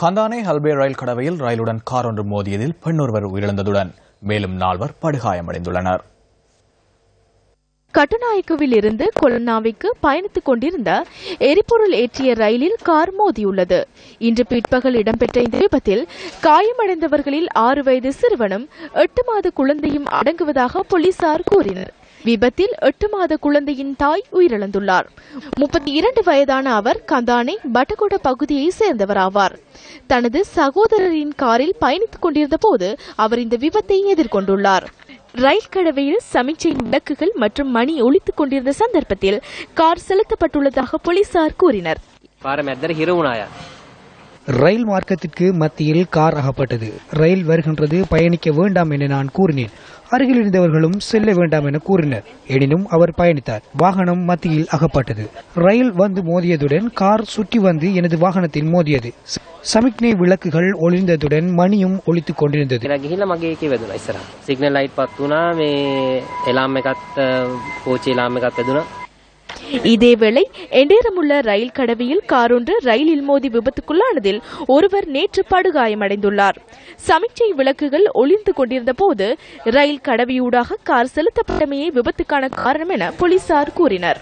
கந்தானே ஹல்பே ரயில் கடவையில் ரயிலுடன் car ஒன்று மோதியதில் பெண்ணொருவர் உயிரிழந்ததுடன் மேலும் நால்வர் படுகாயமடைந்துள்ளனர். கட்டுநாயக்குவில் இருந்து கொலன்னாவிற்கு பயணித்துக் கொண்டிருந்த எரிபொருள் ஏற்றிய ரயிலில் கார் மோதியுள்ளது. இன்று பிற்பகல் இடம்பெற்ற இந்த விபத்தில் காயமடைந்தவர்களில் ஆறு வயது சிறுவனும் எட்டு மாத குழந்தையும் அடங்குவதாக போலீசார் கூறினர். விபத்தில் எட்டு மாத குழந்தையின் தாய் உயிரிழந்துள்ளார். முப்பத்தி இரண்டு வயதான அவர் கந்தானை பட்டகோட பகுதியை சேர்ந்தவராவார். தனது சகோதரரின் காரில் பயணித்துக் கொண்டிருந்த போது அவர் இந்த விபத்தை எதிர்கொண்டுள்ளார். ரயில் கடவையில் சமிச்சை விளக்குகள் மற்றும் மணி ஒழித்துக் கொண்டிருந்த சந்தர்ப்பத்தில் கார் செலுத்தப்பட்டுள்ளதாக போலீசார் கூறினர். ரயில் மார்க்கத்திற்கு மத்தியில் கார் அகப்பட்டது. ரயில் வருகின்றது பயணிக்க வேண்டாம் என நான் கூறினேன். அருகில் இருந்தவர்களும் செல்ல வேண்டாம் என கூறினர். எனினும் அவர் பயணித்தார். வாகனம் மத்தியில் அகப்பட்டது. ரயில் வந்து மோதியதுடன் கார் சுற்றி வந்து எனது வாகனத்தில் மோதியது. சமிக்ஞை விளக்குகள் ஒளிந்ததுடன் மணியும் ஒழித்துக் கொண்டிருந்தது. சிக்னல் லைட் பார்த்தோன்னா எல்லாமே காத்து போச்சு எல்லாமே கத்ததுனா இதேவேளை எண்டேரமுள்ள ரயில் கடவையில் காரொன்று ரயிலில் மோதி விபத்துக்குள்ளானதில் ஒருவர் நேற்று படுகாயமடைந்துள்ளார். சமிச்சை விளக்குகள் ஒளிந்து கொண்டிருந்த போது ரயில் கடவையூடாக கார் செலுத்தப்பட்டமையே விபத்துக்கான காரணம் என போலீசார் கூறினர்.